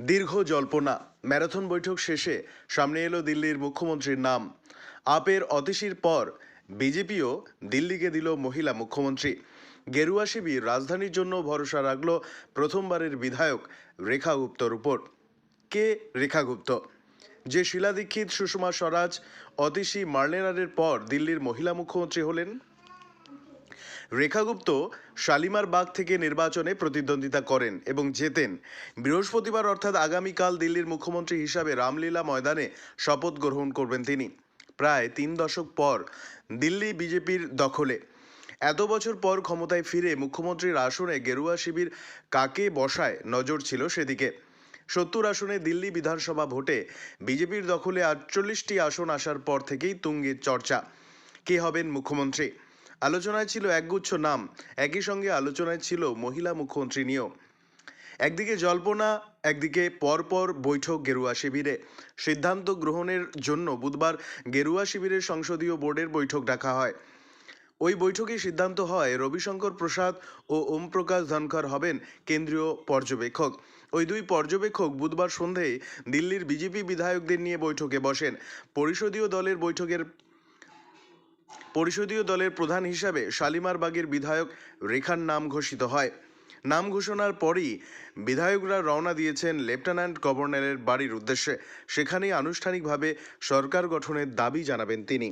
দীর্ঘ জল্পনা। ম্যারাথন বৈঠক শেষে সামনে এলো দিল্লির মুখ্যমন্ত্রীর নাম। আপের অতিশির পর বিজেপিও দিল্লিকে দিল মহিলা মুখ্যমন্ত্রী। গেরুয়া শিবির রাজধানীর জন্য ভরসা রাখল প্রথমবারের বিধায়ক রেখা গুপ্তর উপর। কে রেখা গুপ্ত? যে শিলা দীক্ষিত সুষমা স্বরাজ, অতিশী মার্লেনারের পর দিল্লির মহিলা মুখ্যমন্ত্রী হলেন রেখা গুপ্ত শালিমার বাগ থেকে নির্বাচনে প্রতিদ্বন্দ্বিতা করেন এবং জেতেন। বৃহস্পতিবার অর্থাৎ আগামীকাল দিল্লির মুখ্যমন্ত্রী হিসাবে রামলীলা ময়দানে শপথ গ্রহণ করবেন তিনি। প্রায় তিন দশক পর দিল্লি বিজেপির দখলে। এত বছর পর ক্ষমতায় ফিরে মুখ্যমন্ত্রীর আসনে গেরুয়া শিবির কাকে বসায় নজর ছিল সেদিকে। সত্তর আসনে দিল্লি বিধানসভা ভোটে বিজেপির দখলে আটচল্লিশটি আসন আসার পর থেকেই তুঙ্গের চর্চা। কে হবেন মুখ্যমন্ত্রী? আলোচনায় ছিল একগুচ্ছ নাম, একই সঙ্গে আলোচনায় ছিল মহিলা মুখ্যমন্ত্রী নিয়েও একদিকে জল্পনা, একদিকে পরপর বৈঠক গেরুয়া শিবিরে। সিদ্ধান্ত গ্রহণের জন্য বুধবার গেরুয়া শিবিরের সংসদীয় বোর্ডের বৈঠক ডাকা হয়। ওই বৈঠকে সিদ্ধান্ত হয়, রবিশঙ্কর প্রসাদ ও ওম প্রকাশ ধনখড় হবেন কেন্দ্রীয় পর্যবেক্ষক। ওই দুই পর্যবেক্ষক বুধবার সন্ধেয় দিল্লির বিজেপি বিধায়কদের নিয়ে বৈঠকে বসেন। পরিষদীয় দলের বৈঠকের পরিষদীয় দলের প্রধান হিসাবে শালিমার বাগের বিধায়ক রেখার নাম ঘোষিত হয়। নাম ঘোষণার পরই বিধায়করা রওনা দিয়েছেন লেফটেন্যান্ট গভর্নরের বাড়ির উদ্দেশ্যে। সেখানেই আনুষ্ঠানিকভাবে সরকার গঠনের দাবি জানাবেন তিনি।